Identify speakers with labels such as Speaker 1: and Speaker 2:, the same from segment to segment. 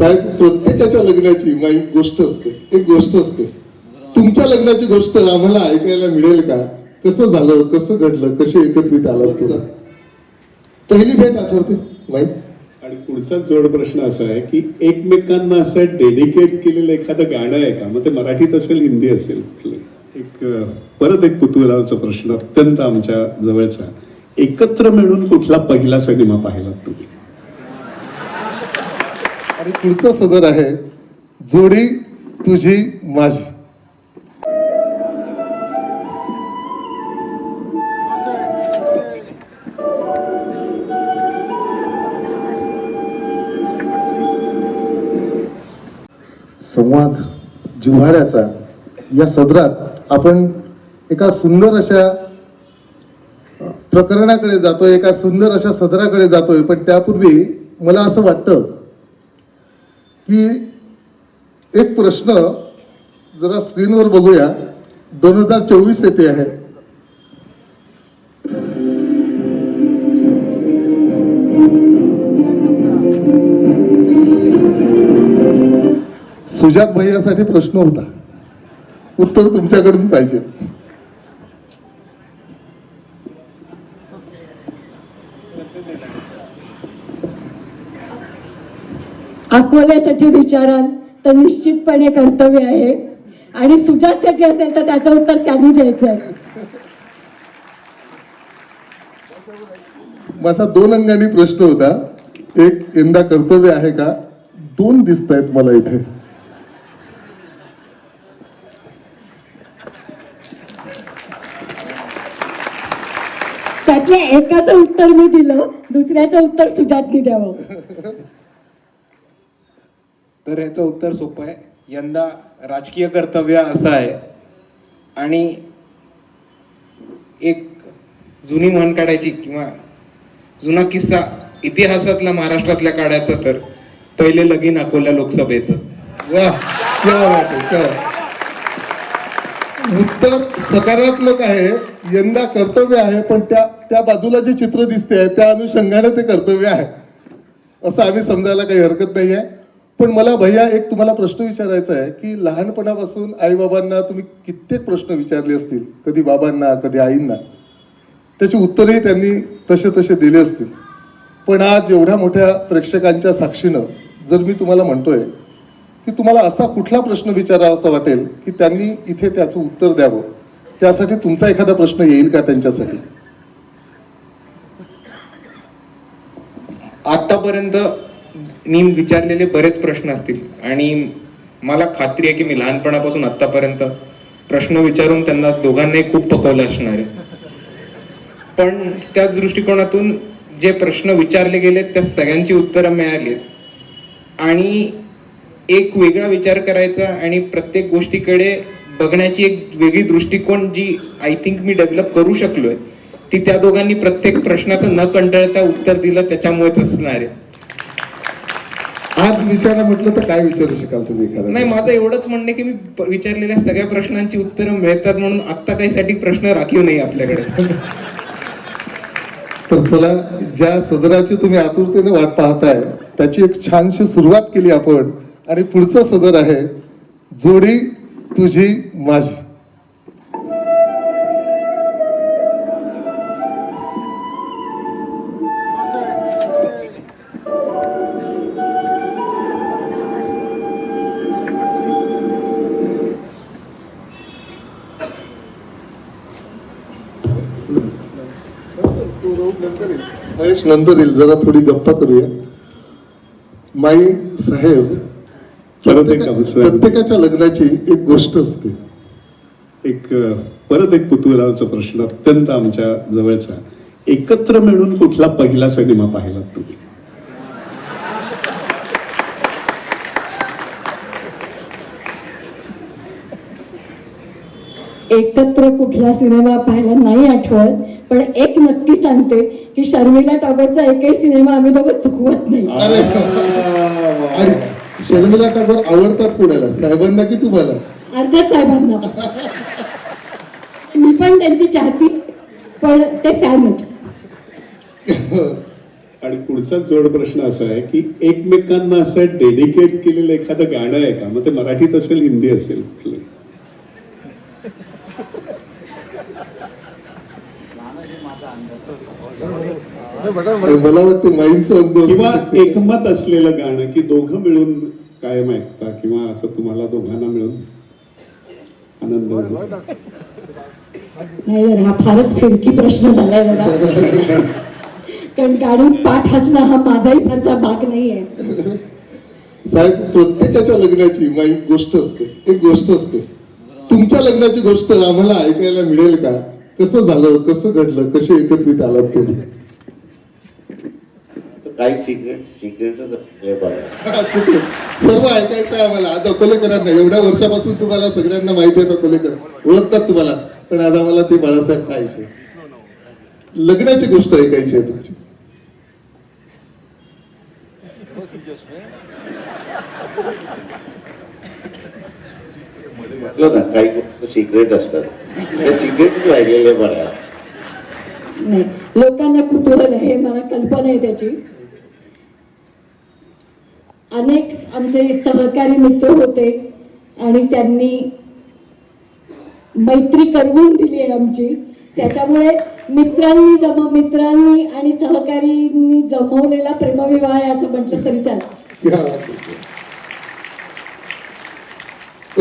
Speaker 1: साहेब प्रत्येकाच्या लग्नाची माई गोष्ट असते. एक गोष्ट असते. तुमच्या लग्नाची गोष्ट आम्हाला ऐकायला मिळेल का? कसं झालं कसं घडलं कसे एकत्रित आलं तुला? पहिली भेट आठवते माई.
Speaker 2: आणि पुढचा जोड प्रश्न असा आहे की एकमेकांना असं डेडिकेट केलेलं एखादं गाणं आहे का? मग ते मराठीत असेल हिंदी असेल. एक परत एक कुतूहलाचा प्रश्न अत्यंत आमच्या जवळचा. एकत्र मिळून कुठला पहिला सिनेमा पाहिलात तुम्ही?
Speaker 1: आणि पुढचं सदर आहे जोडी तुझी माझी. संवाद जिव्हाळ्याचा. या सदरात आपण एका सुंदर अशा प्रकरणाकडे जातोय एका सुंदर अशा सदराकडे जातोय पण त्यापूर्वी मला असं वाटतं की एक प्रश्न जरा स्क्रीनवर बघूया. दोन हजार चोवीस येते आहे. सुजात भैयासाठी प्रश्न होता. उत्तर तुमच्याकडून पाहिजे.
Speaker 3: अकोल्यासाठी विचाराल तर निश्चितपणे कर्तव्य आहे. आणि सुजातसाठी असेल तर त्याचं उत्तर त्यांनी द्यायचं आहे.
Speaker 1: माझा दोन अंगाने प्रश्न होता. एक यंदा कर्तव्य आहे का? दोन दिसत आहेत मला इथे.
Speaker 3: त्यातल्या एकाचं उत्तर मी दिलं दुसऱ्याचं उत्तर सुजातनी द्यावं.
Speaker 4: तर याचं उत्तर सोपं आहे. यंदा राजकीय कर्तव्य असं आहे. आणि एक जुनी म्हण काढायची किंवा जुना किस्सा इतिहासातला महाराष्ट्रातल्या काढायचा तर पहिले लगीन अकोला लोकसभेचं.
Speaker 1: उत्तर सकारात्मक आहे यंदा कर्तव्य आहे पण त्या त्या बाजूला जे चित्र दिसते त्या अनुषंगाने ते कर्तव्य आहे. असं आम्ही समजायला काही हरकत नाही आहे. पण मला भैया एक तुम्हाला प्रश्न विचारायचा आहे की लहानपणापासून आईबाबांना तुम्ही कित्येक प्रश्न विचारले असतील? कधी बाबांना कधी आईंना. त्याची उत्तरही त्यांनी तसे तसे दिले असतील. पण आज एवढ्या मोठ्या प्रेक्षकांच्या साक्षीनं जर मी तुम्हाला म्हणतोय की तुम्हाला असा कुठला प्रश्न विचारावा असं वाटेल की त्यांनी इथे त्याचं उत्तर द्यावं? त्यासाठी तुमचा एखादा प्रश्न येईल का त्यांच्यासाठी?
Speaker 4: आतापर्यंत मी विचारलेले बरेच प्रश्न असतील. आणि मला खात्री आहे की मी लहानपणापासून आतापर्यंत प्रश्न विचारून त्यांना दोघांनाही खूप पकवलं असणार आहे. पण त्याच दृष्टिकोनातून जे प्रश्न विचारले गेले त्या सगळ्यांची उत्तरं मिळाली. आणि एक वेगळा विचार करायचा आणि प्रत्येक गोष्टीकडे बघण्याची एक वेगळी दृष्टिकोन जी आय थिंक मी डेव्हलप करू शकलोय ती त्या दोघांनी प्रत्येक प्रश्नाचं न कंटाळता उत्तर दिलं त्याच्यामुळेच असणार आहे.
Speaker 1: विचारा म्हटलं तर काय विचारू शकाल तुम्ही एखादा
Speaker 4: नाही माझं एवढंच म्हणणं की मी विचारलेल्या सगळ्या प्रश्नांची उत्तरं मिळतात म्हणून आत्ता काहीसाठी प्रश्न राखीव नाही आपल्याकडे.
Speaker 1: तर चला ज्या सदराची तुम्ही आतुरतेने वाट पाहताय त्याची एक छानशी सुरुवात केली आपण. आणि पुढचं सदर आहे जोडी तुझी माझी. महेश नंतर येईल. जरा थोडी गप्पा करूया. माई साहेब
Speaker 2: परत एक अवसर.
Speaker 1: प्रत्येकाच्या लग्नाची एक गोष्ट असते.
Speaker 2: एक परत एक कुतूहलाचा प्रश्न अत्यंत आमच्या जवळचा. एकत्र मिळून कुठला पहिला सिनेमा पाहिलात तुम्ही?
Speaker 3: एकत्र कुठला सिनेमा पाहायला नाही आठवत. पण एक नक्की सांगते की शर्मिला टागोरचा एकही सिनेमा आम्ही दोघं चुकवत नाही.
Speaker 1: अरे आणि शर्मिला टागोर आवडतात कोणाला साहेबांना की तुम्हाला?
Speaker 3: अर्ध्याच साहेबांना. मी पण त्यांची चाहती पण ते फॅन
Speaker 2: आणि पुढचा जोड प्रश्न असा आहे की एकमेकांना असं डेडिकेट केलेलं एखादं गाणं आहे का? मग ते मराठीत असेल हिंदी असेल. कुठलं
Speaker 1: आणि मला वाटतं माईंचा अनुभव
Speaker 2: किंवा एकमत असलेलं गाणं की दोघं मिळून कायम ऐकता किंवा असं तुम्हाला दोघांना मिळून आनंद.
Speaker 3: नाही हा फारच फिरकी प्रश्न झालाय बघा. कारण गाडी पाठ हसणं हा माझाही फारचा भाग नाहीये.
Speaker 1: साहेब प्रत्येकाच्या लग्नाची माई गोष्ट असते. एक गोष्ट असते. तुमच्या लग्नाची गोष्ट आम्हाला ऐकायला मिळेल का? कसं झालं कसं घडलं कसे एकत्रित आलात तुम्ही?
Speaker 5: काही सिक्रेट सिक्रेटच आहे
Speaker 1: सर्व ऐकायचं आहे आम्हाला. आज अकोलेकरांना एवढ्या वर्षापासून तुम्हाला सगळ्यांना माहिती आहेत अकोलेकर ओळखतात तुम्हाला. पण आज आम्हाला ते बाळासाहेब खायचे लग्नाची गोष्ट ऐकायची आहे तुमची.
Speaker 5: म्हटलं ना काही गोष्टी सिक्रेट असतात. त्या सिक्रेटच राहिलेल्या बऱ्या
Speaker 3: नाही लोकांना कुतूहल आहे मला कल्पना आहे त्याची. अनेक आमचे सहकारी मित्र होते आणि त्यांनी मैत्री करवून दिली आहे आमची. त्याच्यामुळे मित्रांनी जम मित्रांनी आणि सहकारींनी जमवलेला प्रेमविवाह आहे असं म्हटलं तरी चालेल.
Speaker 1: आहे.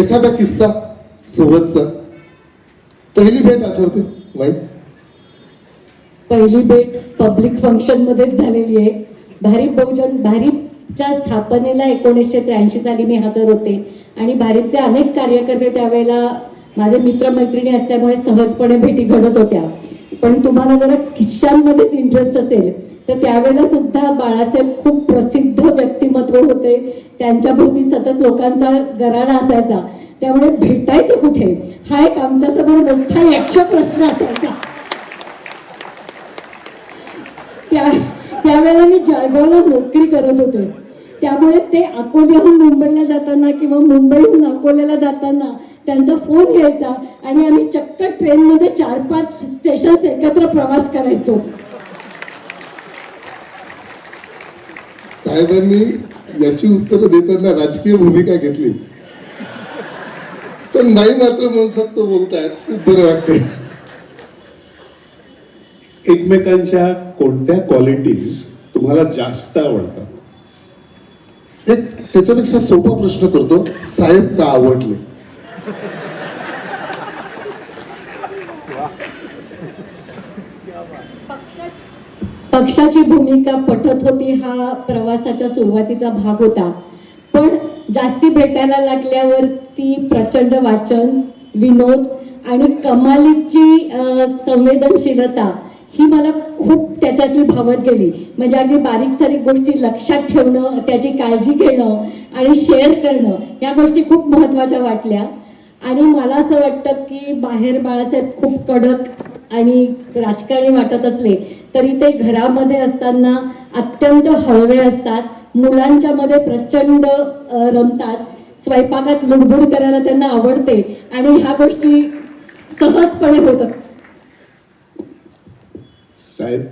Speaker 1: एखादा किस्सा सोबतचा. पहिली भेट आठवते माहीत
Speaker 3: पहिली भेट पब्लिक फंक्शन मध्येच झालेली आहे. भारीप बहुजन च्या स्थापनेला एकोणीसशे त्र्याऐंशी साली मी हजर होते. आणि भारतचे अनेक कार्यकर्ते त्यावेळेला माझे मित्रमैत्रिणी असल्यामुळे सहजपणे भेटी घडत होत्या. पण तुम्हाला जरा किस्सांमध्येच इंटरेस्ट असेल तर त्यावेळेला सुद्धा बाळासाहेब खूप प्रसिद्ध व्यक्तिमत्व होते. त्यांच्या भोवती सतत लोकांचा गराडा असायचा. त्यामुळे भेटायचं कुठे? हा एक आमच्यासमोर मोठा यक्ष प्रश्न असायचा. त्या त्यावेळेला मी जळगावला नोकरी करत होते. त्यामुळे ते अकोल्याहून मुंबईला जाताना किंवा मुंबईहून अकोल्याला जाताना त्यांचा फोन यायचा आणि आम्ही चक्क ट्रेनमध्ये चार पाच स्टेशन एकत्र प्रवास करायचो.
Speaker 1: साहेबांनी याची उत्तरं देताना राजकीय भूमिका घेतली. पण नाही मात्र मनसोक्त बोलतायत खूप बरं वाटतंय.
Speaker 2: एकमेकांच्या कोणत्या क्वालिटीज तुम्हाला जास्त आवडतात?
Speaker 1: एक त्याच्यापेक्षा सोपा प्रश्न करतो साहेब का आवडले?
Speaker 3: पक्षाची भूमिका पटत होती हा प्रवासाच्या सुरुवातीचा भाग होता. पण जास्ती भेटायला लागल्यावर ती प्रचंड वाचन विनोद आणि कमालीची संवेदनशीलता ही मला खूप त्याच्यातली भावत गेली. म्हणजे अगदी बारीक सारीक गोष्टी लक्षात ठेवणं त्याची काळजी घेणं आणि शेअर करणं या गोष्टी खूप महत्त्वाच्या वाटल्या. आणि मला असं वाटतं की बाहेर बाळासाहेब खूप कडक आणि राजकारणी वाटत असले तरी ते घरामध्ये असताना अत्यंत हळवे असतात. मुलांच्या मध्ये प्रचंड रमतात. स्वयंपाकात लुडबुड करायला त्यांना आवडते. आणि ह्या गोष्टी सहजपणे होतात.
Speaker 2: साहेब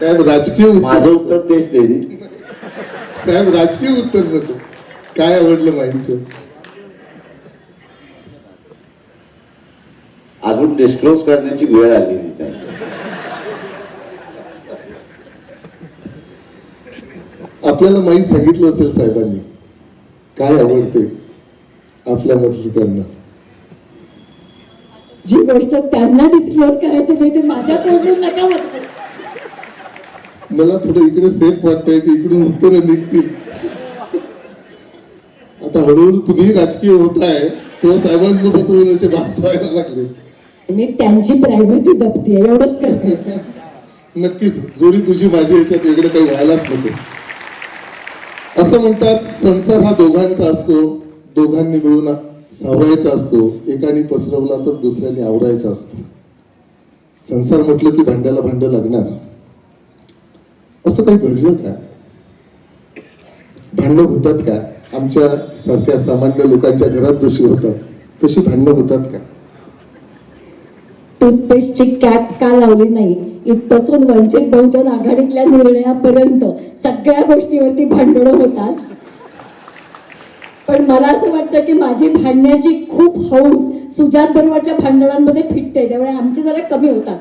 Speaker 1: साहेब राजकीय
Speaker 5: माझं
Speaker 1: उत्तर
Speaker 5: तेच देईल
Speaker 1: साहेब राजकीय उत्तर नको काय आवडलं माहिती
Speaker 5: अजून डिस्क्लोज करण्याची वेळ आली नाही.
Speaker 1: आपल्याला माहीत सांगितलं असेल साहेबांनी. काय आवडते आपल्या मतदारांना?
Speaker 3: जी गोष्ट त्यांना डिस्क्लोज करायची नाही ते माझ्या तोंडून नका म्हणता.
Speaker 1: मला थोडं इकडे सेफ वाटतंय की इकडून उत्तरं निघतील. आता हळूहळू तुम्ही राजकीय होताय तेव्हा साहेबांसोबत होऊन असे भास व्हायला लागले.
Speaker 3: मी त्यांची प्रायव्हसी जपते एवढंच करते.
Speaker 1: नक्कीच जोडी तुझी माझी याच्यात वेगळं काही व्हायलाच नको. असं म्हणतात संसार हा दोघांचा असतो दोघांनी मिळून सावरायचा असतो एकाने पसरवला तर दुसऱ्याने आवरायचा असतो. संसार म्हटलं की भांड्याला भांड लागणार. असं काही घडलं का? भांडणं होतात का? आमच्या सारख्या सामान्य लोकांच्या घरात जशी होतात तशी भांडणं होतात का?
Speaker 3: टूथपेस्टची कॅप का लावली नाही? इथपासून वंचित बहुजन आघाडीतल्या निर्णयापर्यंत सगळ्या गोष्टीवरती भांडणं होतात? पण मला असं वाटतं की माझी भांडण्याची खूप हौस सुजात बरोबरच्या भांडणांमध्ये फिटते त्यामुळे आमचे जरा कमी होतात.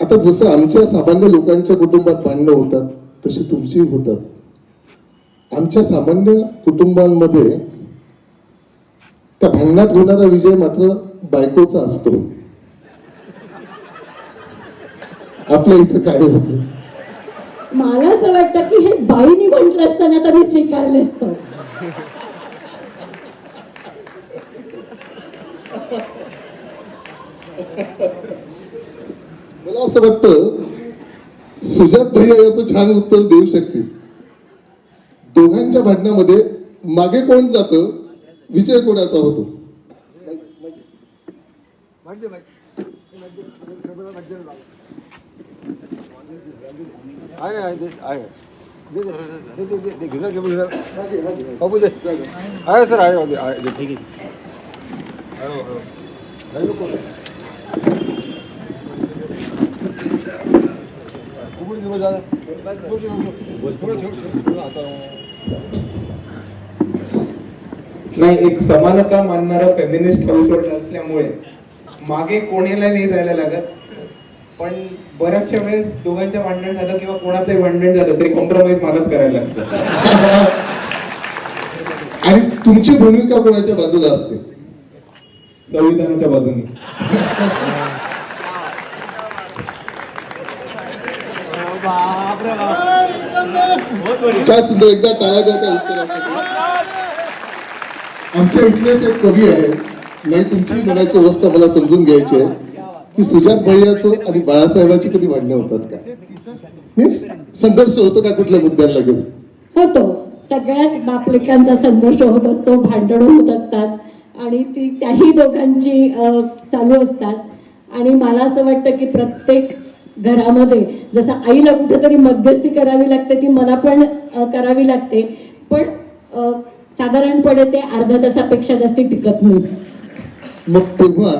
Speaker 1: आता जसं आमच्या सामान्य लोकांच्या कुटुंबात भांडणं होतात तशी तुमची होतात. आमच्या सामान्य कुटुंबांमध्ये त्या भांडणात होणारा विजय मात्र बायकोचा असतो. आपल्या इथं काय होतं?
Speaker 3: मला असं वाटतं की हे बाईनी म्हटलं असताना तर मी स्वीकारले असतं
Speaker 1: मला असं वाटतं सुजात भैया याचं छान उत्तर देऊ शकतील दोघांच्या भांडणामध्ये मागे कोण जातं विजय कोणाचा होतो
Speaker 6: आहे आहे आहे बाबू दे. आहे सर आहे आहे, ठीक आहे. नाही
Speaker 4: एक समानता मानणारा फेमिनिस्ट हाऊसहोल्ड असल्यामुळे मागे कोणीला नाही जायला लागत. पण बऱ्याचशा वेळेस दोघांच्या भांडण झालं किंवा कोणाचंही भांडण झालं तरी कॉम्प्रोमाइज मलाच करायला लागतं.
Speaker 1: आणि तुमची भूमिका कोणाच्या बाजूला असते?
Speaker 4: संविधानाच्या बाजूने.
Speaker 1: सुंदर एकदा टाळ्या द्या त्या उत्तरासाठी. आमच्या इथलेच एक कवी आहे. नाही तुमची मनाची अवस्था मला समजून घ्यायची आहे. की सुजात भैयाचं आणि बाळासाहेबांची कधी भांडणं होतात का? संघर्ष होतो का कुठल्या मुद्द्यांना घेऊन?
Speaker 3: होतो. सगळ्याच बापलेकांचा संघर्ष होत असतो भांडणं होत असतात आणि ती त्याही दोघांची चालू असतात. आणि मला असं वाटतं की प्रत्येक घरामध्ये जसं आईला कुठेतरी मध्यस्थी करावी लागते ती मला पण करावी लागते. पण साधारणपणे ते अर्ध्या तासापेक्षा जास्ती टिकत नाही.
Speaker 1: मग तेव्हा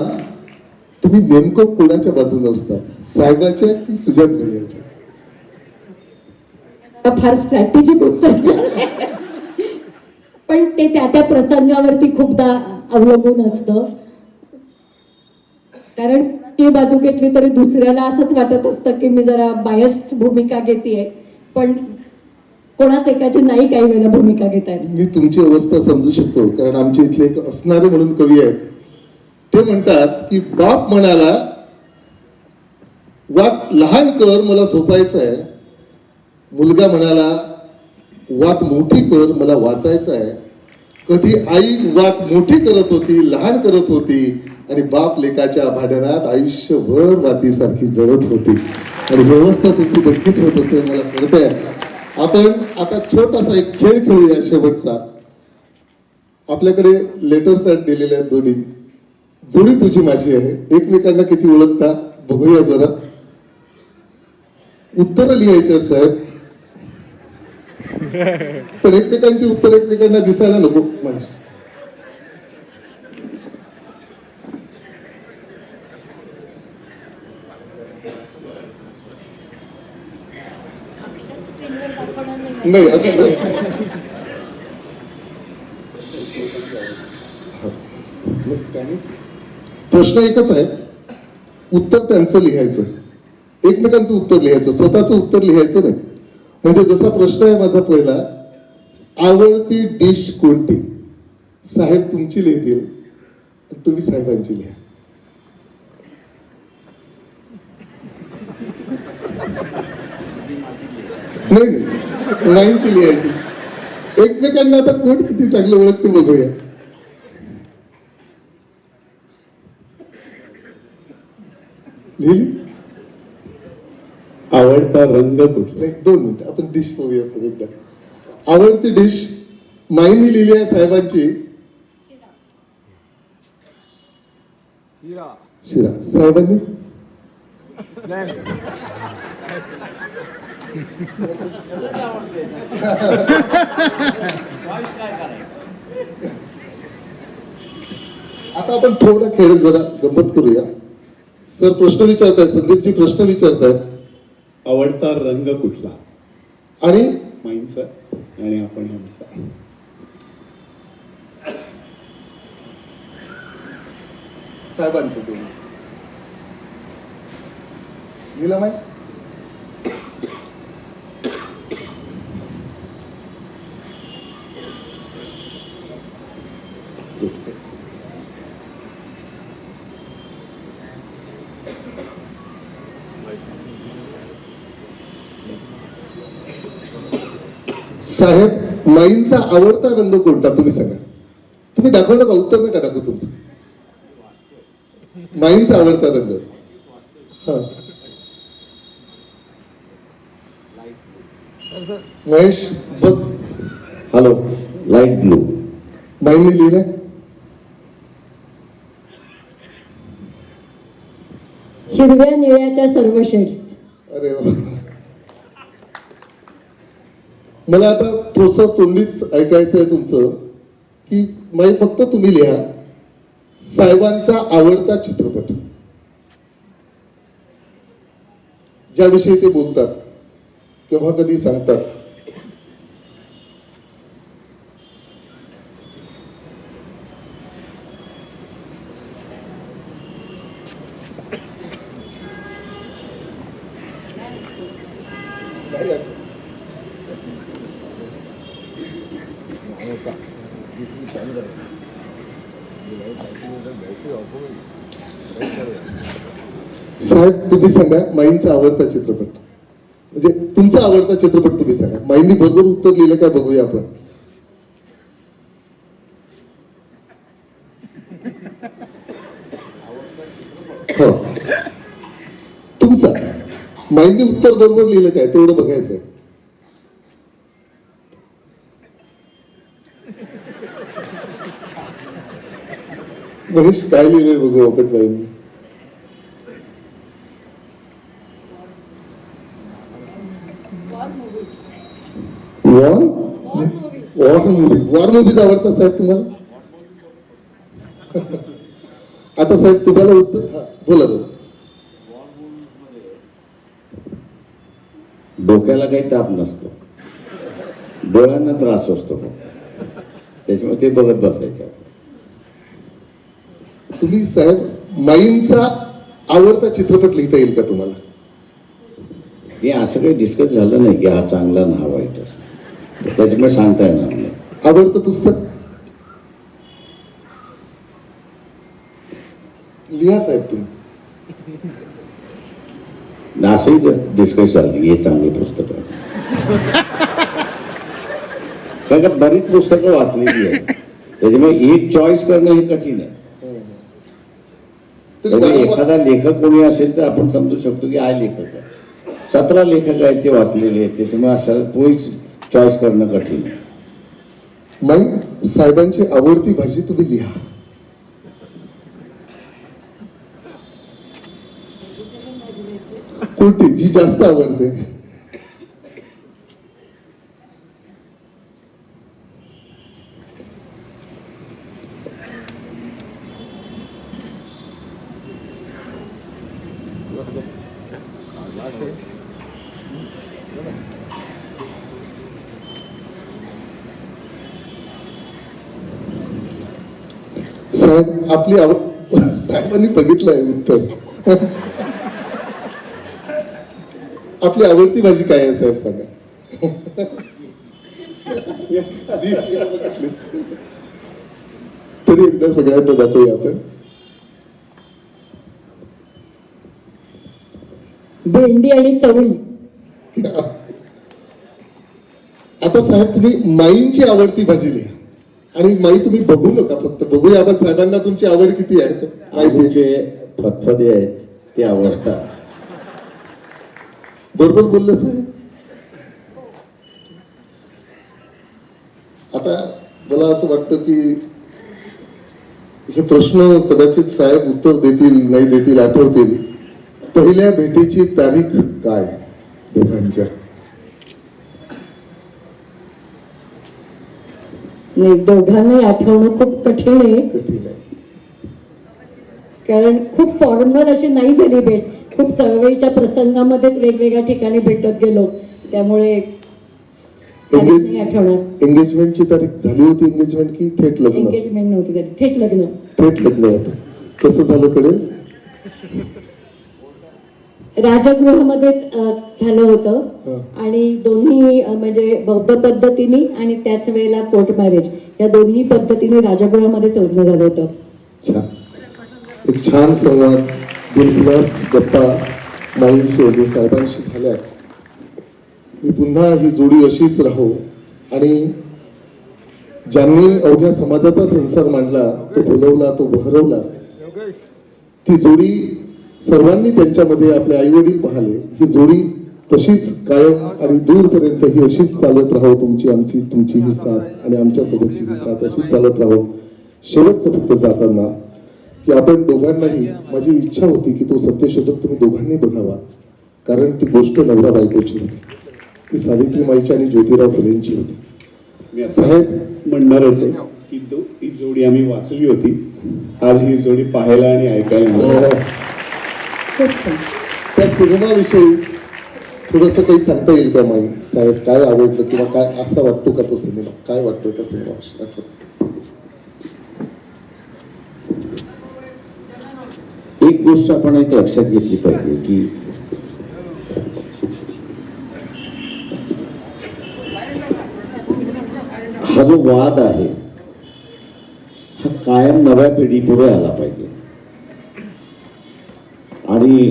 Speaker 1: तुम्ही नेमकं कोणाच्या बाजूने असतात साहेबाच्या की सुजात भैयाच्या?
Speaker 3: फार स्ट्रॅटेजिक उत्तर पण ते त्या त्या प्रसंगावरती खूपदा अवलंबून असतं. कारण ती बाजू घेतली तरी दुसऱ्याला असंच वाटत असतं की मी जरा बायस्ड भूमिका घेतेय. पण कोणाच एकाची नाही काही वेळेला भूमिका घेता येत.
Speaker 1: मी तुमची अवस्था समजू शकतो. कारण आमच्या इथले एक असणारे म्हणून कवी आहेत. ते म्हणतात की बाप म्हणाला वाट लहान कर मला झोपायचं आहे मुलगा म्हणाला वाट मोठी कर मला वाचायचं आहे कधी आई वाट मोठी करत होती लहान करत होती आणि बाप लेकाच्या भांडणात आयुष्यभर वातीसारखी जळत होती. आणि व्यवस्था तुमची नक्कीच होत असेल मला कळतंय. आपण आता छोटासा एक खेळ खेळूया शेवटचा. आपल्याकडे लेटर पॅड दिलेले आहेत दोन्ही. जोडी तुझी माझी आहे. एकमेकांना किती ओळखता? बघूया जरा. उत्तर लिहायची साहेब. पण एकमेकांची उत्तर एकमेकांना दिसायला नको माझी. नाही. प्रश्न एकच आहे. उत्तर त्यांचं लिहायचं. एकमेकांचं उत्तर लिहायचं. स्वतःचं उत्तर लिहायचं नाही. म्हणजे जसा प्रश्न आहे माझा पहिला आवडती डिश कोणती? साहेब तुमची लिहितील. तुम्ही साहेबांची लिहा. नाही नाही. लिहायची. एकमेकांना आता कोण किती चांगलं ओळखते बघूया लिहिली
Speaker 2: आवडता रंग कुठला?
Speaker 1: नाही दोन मिनिट. आपण डिश बघूया सर एकदा. आवडती डिश माईनी लिहिली आहे साहेबांची?
Speaker 6: शिरा
Speaker 1: शिरा. साहेबांनी?
Speaker 6: नाही.
Speaker 1: आता आपण थोडा खेळ जरा गंमत करूया. सर प्रश्न विचारतायत संदीपजी प्रश्न विचारतायत.
Speaker 2: आवडता रंग कुठला?
Speaker 1: आणि?
Speaker 2: माईंचा आणि आपण यांचा
Speaker 1: साहेबांचं दोन्ही लिहिलं माहिती साहेब माईंचा आवडता रंग कोणता? तुम्ही सांगा. तुम्ही दाखवलं का? उत्तर नका दाखवू तुमचं. माईंचा आवडता रंग हा. महेश बघ.
Speaker 5: हॅलो लाइट ब्लू
Speaker 1: माईंनी लिहिलंय.
Speaker 3: हिरव्या निळ्याच्या सर्व शेड्स
Speaker 1: अरे वा. मला आता थोस तोंडीच ऐकायचं आहे तुमचं की म्हणजे फक्त तुम्ही लिहा. साहेबांचा आवडता चित्रपट. ज्याविषयी ते बोलतात तेव्हा कधी सांगतात नाही आठवत. साहेब तुम्ही सांगा माईंचा आवडता चित्रपट. म्हणजे तुमचा आवडता चित्रपट तुम्ही सांगा. माईंनी बरोबर उत्तर लिहिलं काय बघूया आपण? हो. तुमचा. माईंनी उत्तर बरोबर लिहिलं काय? तेवढं बघायचंय. महेश काय लिहिलंय बघू आपण माईंनी war war movie war movies आवडतात साहेब तुम्हाला? आता साहेब तुम्हाला उत्तर बोला बोला.
Speaker 5: डोक्याला काही ताप नसतो. डोळ्यांना त्रास असतो. त्याच्यामुळे ते बघत बसायचं.
Speaker 1: तुम्ही साहेब माईंचा आवडता चित्रपट लिहिता येईल का तुम्हाला?
Speaker 5: हे असं काही डिस्कस झालं नाही की हा चांगला ना हा वाईट असं. त्याच्यामुळे सांगता येणार
Speaker 1: आवडतं पुस्तक? लिहा साहेब तुम्ही.
Speaker 5: असंही डिस्कस झालं. हे चांगली पुस्तक आहे. कारण का बरीच पुस्तकं वाचलेली आहेत. त्याच्यामुळे एक चॉईस करणं हे कठीण आहे. एखादा लेखक कोणी असेल तर आपण समजू शकतो की हा लेखक आहे. सतरा लेखक आहेत ते वाचलेले आहेत. त्याच्यामुळे असं तोच चॉईस करणं कठीण आहे.
Speaker 1: माई साहेबांची आवडती भाजी तुम्ही लिहा. कोणती जी जास्त आवडते. साहेब आपली आवड साहेबांनी बघितलंय उत्तर. आपली आवडती भाजी काय आहे साहेब सांगा. बघितली. तरी एकदा सगळ्यांना दाखवूया आपण.
Speaker 3: भेंडी आणि चवळी.
Speaker 1: आता साहेब तुम्ही माईंची आवडती भाजी लिहा. आणि माई तुम्ही बघू नका फक्त. बघूया आपण साहेबांना तुमची आवड किती आहे? माहिती.
Speaker 5: आलूचे फतफदे आहेत ते आवडतात.
Speaker 1: बरोबर बोललं साहेब? आता मला असं वाटतं की हे प्रश्न कदाचित साहेब उत्तर देतील नाही देतील आठवतील. पहिल्या भेटीची तारीख काय? दोघांच्या
Speaker 3: नाही, दोघांनाही आठवणं खूप कठीण आहे. कारण खूप फॉर्मल अशी नाही झाली भेट. खूप चळवळीच्या प्रसंगामध्येच वेगवेगळ्या ठिकाणी भेटत गेलो. त्यामुळे
Speaker 1: एंगेजमेंटची तारीख झाली होती एंगेजमेंट की थेट लग्न?
Speaker 3: एंगेजमेंट नव्हती थेट लग्न.
Speaker 1: थेट लग्न होतं. कसं झालं कळेल?
Speaker 3: राजगृहामध्येच झालं होतं. आणि दोन्ही म्हणजे बौद्ध पद्धतीने आणि त्याच वेळेला कोर्ट मॅरेज या दोन्ही पद्धतीने राजगृहामध्येच लग्न झालं होतं.
Speaker 1: एक छान संवाद दिलखुलास गप्पा माई शेळके साहेबांशी झाल्या. मी पुन्हा ही जोडी अशीच राहो. आणि ज्यांनी अवघ्या समाजाचा संसार मांडला तो फुलवला तो बहरवला ती जोडी सर्वांनी त्यांच्यामध्ये आपले आई वडील पाहिले ही जोडी तशीच कायम आणि दूरपर्यंत ही अशीच चालत राहो तुमची आमची तुमची ही साथ आणि आमच्या सोबतची ही साथ अशीच चालत राहो. शेवटचं फक्त जाताना की आपण दोघांनाही माझी इच्छा होती की तो सत्यशोधक तुम्ही दोघांनी बघावा कारण ती गोष्ट नवरा बायकोची होती. ती सावित्रीमाईची आणि ज्योतिराव फुलेंची होती.
Speaker 2: मी
Speaker 1: साहेब
Speaker 2: म्हणणार होतो की ही जोडी आम्ही वाचली होती. आज ही जोडी पाहायला आणि ऐकायला
Speaker 1: त्या सिनेमाविषयी थोडस काही सांगता येईल का माई? साहेब काय आवडलं किंवा काय असा वाटतो का तो सिनेमा? काय वाटतो त्या सिनेमाविषयी? आठवत
Speaker 5: एक गोष्ट आपण एक लक्षात घेतली पाहिजे की हा जो वाद आहे हा कायम नव्या पिढी पुढे आला पाहिजे. आणि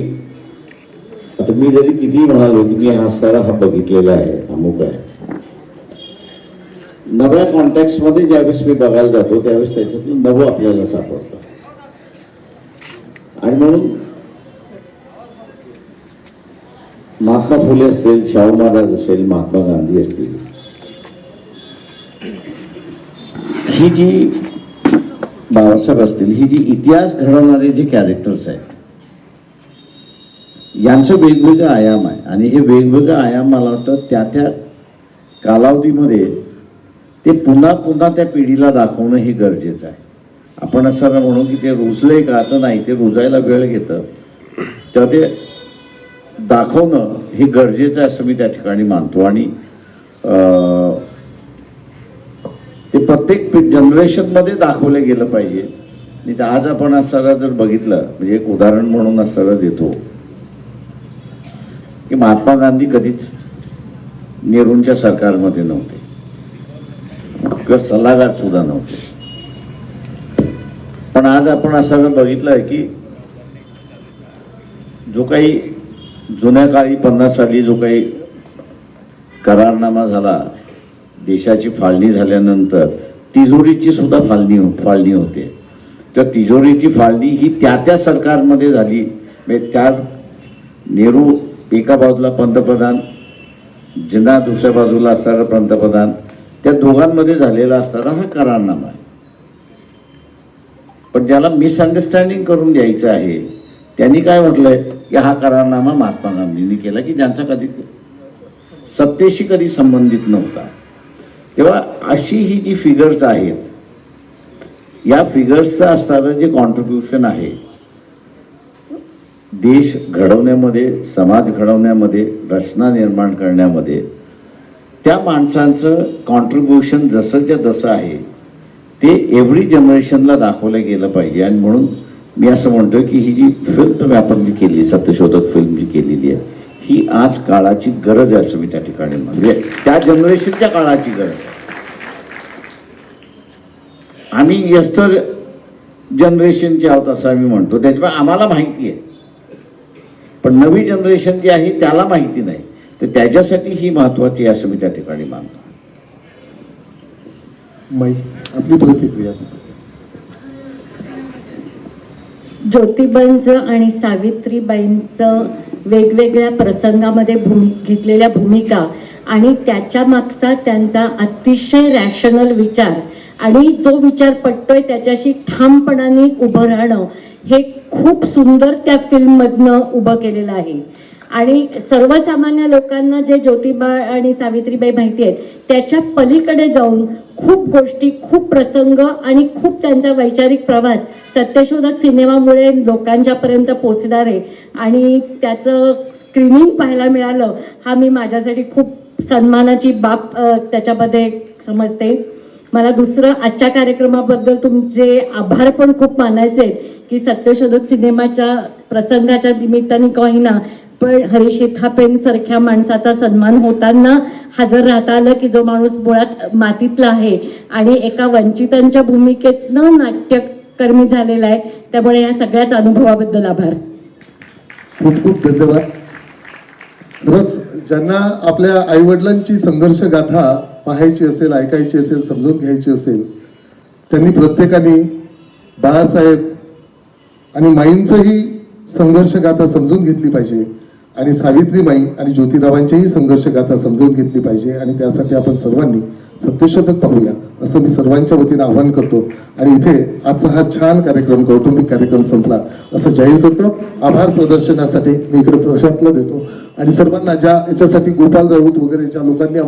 Speaker 5: आता मी जरी किती म्हणालो की मी हा सारा हा बघितलेला आहे अमुक आहे. नव्या कॉन्टॅक्टमध्ये ज्यावेळेस मी बघायला जातो त्यावेळेस त्याच्यातलं नवं आपल्याला सापडतं. आणि म्हणून महात्मा फुले असतील शाहू महाराज असेल महात्मा गांधी असतील ही जी बाबासाहेब असतील ही जी इतिहास घडवणारे जे कॅरेक्टर्स आहेत यांचं वेगवेगळं आयाम आहे. आणि हे वेगवेगळं आयाम मला वाटतं त्या त्या कालावधीमध्ये ते पुन्हा पुन्हा त्या पिढीला दाखवणं हे गरजेचं आहे. आपण असं म्हणू की ते रुजले का? तर नाही. ते रुजायला वेळ घेतं. तर ते दाखवणं हे गरजेचं आहे असं मी त्या ठिकाणी मानतो. आणि ते प्रत्येक जनरेशनमध्ये दाखवलं गेलं पाहिजे. आणि आज आपण असताना जर बघितलं म्हणजे एक उदाहरण म्हणून असताना देतो. की महात्मा गांधी कधीच नेहरूंच्या सरकारमध्ये नव्हते. किंवा सल्लागार सुद्धा नव्हते. पण आज आपण असं बघितलंय की जो काही जुन्या काळी पन्नास साली जो काही करारनामा झाला देशाची फाळणी झाल्यानंतर तिजोरीची सुद्धा फाळणी हो-, फाळणी होते. तर तिजोरीची फाळणी ही त्या त्या सरकारमध्ये झाली. म्हणजे त्या नेहरू एका बाजूला पंतप्रधान जिना दुसऱ्या बाजूला असणारा पंतप्रधान त्या दोघांमध्ये झालेला असणारा हा करारनामा आहे. पण ज्याला मिसअंडरस्टँडिंग करून द्यायचं आहे त्यांनी काय म्हटलंय? की हा करारनामा महात्मा गांधींनी केला की ज्यांचा कधी सत्तेशी कधी संबंधित नव्हता. तेव्हा अशी ही जी फिगर्स आहेत या फिगर्सचं असणारं जे कॉन्ट्रीब्युशन आहे देश घडवण्यामध्ये समाज घडवण्यामध्ये रचना निर्माण करण्यामध्ये त्या माणसांचं कॉन्ट्रीब्युशन जसंच्या जसं आहे ते एव्हरी जनरेशनला दाखवलं गेलं पाहिजे. आणि म्हणून मी असं म्हणतोय की ही जी फिल्म तुम्ही आपण जी केली सत्यशोधक फिल्म जी केलेली आहे ही आज काळाची गरज आहे असं मी त्या ठिकाणी म्हणजे त्या जनरेशनच्या काळाची गरज आहे. आम्ही यस्टर जनरेशनचे आहोत असं आम्ही म्हणतो. त्याच्यामुळे आम्हाला माहिती आहे. पण नवी जनरेशन जी आहे त्याला माहिती नाही. तर त्याच्यासाठी ही महत्वाची असं मी त्या ठिकाणी मानतो
Speaker 1: आपली प्रतिक्रिया.
Speaker 3: ज्योतिबांचं आणि सावित्रीबाईंचं वेगवेगळ्या प्रसंगामध्ये भूमि घेतलेल्या भूमिका आणि त्याच्या मागचा त्यांचा अतिशय रॅशनल विचार आणि जो विचार पटतोय त्याच्याशी ठामपणाने उभं राहणं हे खूप सुंदर त्या फिल्ममधनं उभं केलेलं आहे. आणि सर्वसामान्य लोकांना जे ज्योतिबा आणि सावित्रीबाई माहिती आहेत त्याच्या पलीकडे जाऊन खूप गोष्टी खूप प्रसंग आणि खूप त्यांचा वैचारिक प्रवास सत्यशोधक सिनेमामुळे लोकांच्यापर्यंत पोचणार आहे आणि त्याचं स्क्रीनिंग पाहायला मिळालं हा मी माझ्यासाठी खूप सन्मानाची बाब त्याच्यामध्ये समजते. मला दुसरं आजच्या कार्यक्रमाबद्दल तुमचे आभार पण खूप मानायचे आहेत. की सत्यशोधक सिनेमाच्या प्रसंगाच्या निमित्ताने का होईना पण हरीश हिथापेन सारख्या माणसाचा सन्मान होताना हजर राहता आलं की जो माणूस मुळात मातीतला आहे आणि एका वंचितांच्या भूमिकेतनं नाट्यकर्मी झालेला आहे त्यामुळे या सगळ्याच अनुभवाबद्दल आभार.
Speaker 1: खूप खूप धन्यवाद. खरंच ज्यांना आपल्या आईवडिलांची संघर्ष गाथा पाहायची असेल ऐकायची असेल समजून घ्यायची असेल त्यांनी प्रत्येकाने बाळासाहेब आणि माईंचंही संघर्ष गाथा समजून घेतली पाहिजे. आणि सावित्रीमाई आणि ज्योतिरावांचीही संघर्ष गाथा समजून घेतली पाहिजे. आणि त्यासाठी आपण सर्वांनी सत्यशोधक पाहूया असं मी सर्वांच्या वतीनं आवाहन करतो. आणि इथे आजचा हा छान कार्यक्रम कौटुंबिक कार्यक्रम संपला असं जाहीर करतो. आभार प्रदर्शनासाठी मी इकडे प्रशांतला देतो. आणि सर्वांना ज्या याच्यासाठी गोपाल राऊत वगैरे ज्या लोकांनी